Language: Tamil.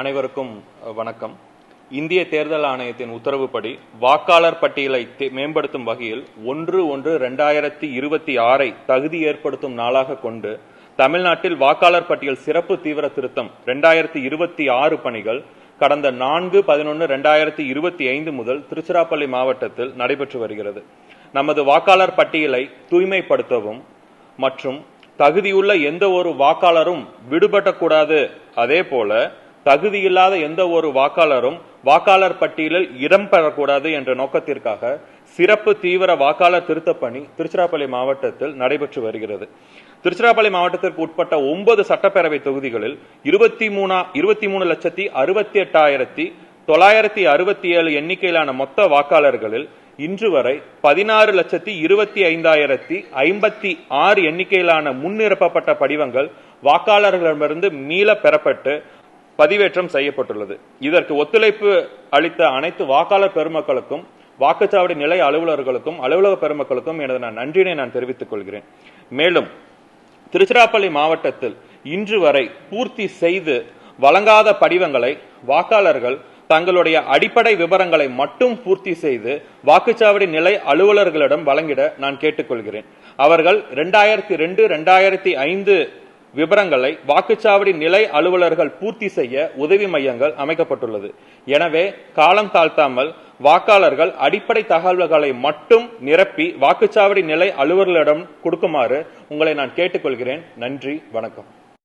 அனைவருக்கும் வணக்கம். இந்திய தேர்தல் ஆணையத்தின் உத்தரவுப்படி வாக்காளர் பட்டியலை மேம்படுத்தும் வகையில் ஒன்று ஒன்று ரெண்டாயிரத்தி இருபத்தி ஆறை தகுதி ஏற்படுத்தும் நாளாக கொண்டு தமிழ்நாட்டில் வாக்காளர் பட்டியல் சிறப்பு தீவிர திருத்தம் ரெண்டாயிரத்தி இருபத்தி ஆறு பணிகள் கடந்த நான்கு பதினொன்று ரெண்டாயிரத்தி இருபத்தி ஐந்து முதல் திருச்சிராப்பள்ளி மாவட்டத்தில் நடைபெற்று வருகிறது. நமது வாக்காளர் பட்டியலை தூய்மைப்படுத்தவும் மற்றும் தகுதியுள்ள எந்த ஒரு வாக்காளரும் விடுபடக்கூடாது. அதே போல தகுதியில்லாத எந்த ஒரு வாக்காளரும் வாக்காளர் பட்டியலில் இடம் பெறக்கூடாது என்ற நோக்கத்திற்காக சிறப்பு தீவிர வாக்காளர் திருத்தப் பணி திருச்சிராப்பள்ளி மாவட்டத்தில் நடைபெற்று வருகிறது. திருச்சிராப்பள்ளி மாவட்டத்திற்கு உட்பட்ட ஒன்பது சட்டப்பேரவை தொகுதிகளில் இருபத்தி மூணா இருபத்தி மூணு லட்சத்தி அறுபத்தி எட்டாயிரத்தி தொள்ளாயிரத்தி அறுபத்தி ஏழு எண்ணிக்கையிலான மொத்த வாக்காளர்களில் இன்று வரை பதினாறு லட்சத்தி இருபத்தி ஐந்தாயிரத்தி ஐம்பத்தி ஆறு எண்ணிக்கையிலான முன்னிரப்பப்பட்ட படிவங்கள் வாக்காளர்களிடமிருந்து மீள பெறப்பட்டு பதிவேற்றம் செய்யப்பட்டுள்ளது. இதற்கு ஒத்துழைப்பு அளித்த அனைத்து வாக்காளர் பெருமக்களுக்கும் வாக்குச்சாவடி நிலை அலுவலர்களுக்கும் அலுவலக பெருமக்களுக்கும் எனது நான் நன்றியினை நான் தெரிவித்துக் கொள்கிறேன். மேலும் திருச்சிராப்பள்ளி மாவட்டத்தில் இன்று வரை பூர்த்தி செய்து வழங்காத படிவங்களை வாக்காளர்கள் தங்களுடைய அடிப்படை விவரங்களை மட்டும் பூர்த்தி செய்து வாக்குச்சாவடி நிலை அலுவலர்களிடம் வழங்கிட நான் கேட்டுக்கொள்கிறேன். அவர்கள் ரெண்டாயிரத்தி ரெண்டு ரெண்டாயிரத்தி ஐந்து விவரங்களை வாக்குச்சாவடி நிலை அலுவலர்கள் பூர்த்தி செய்ய உதவி மையங்கள் அமைக்கப்பட்டுள்ளது. எனவே காலம் தாழ்த்தாமல் வாக்காளர்கள் அடிப்படை தகவல்களை மட்டும் நிரப்பி வாக்குச்சாவடி நிலை அலுவலர்களிடம் கொடுக்குமாறு உங்களை நான் கேட்டுக்கொள்கிறேன். நன்றி வணக்கம்.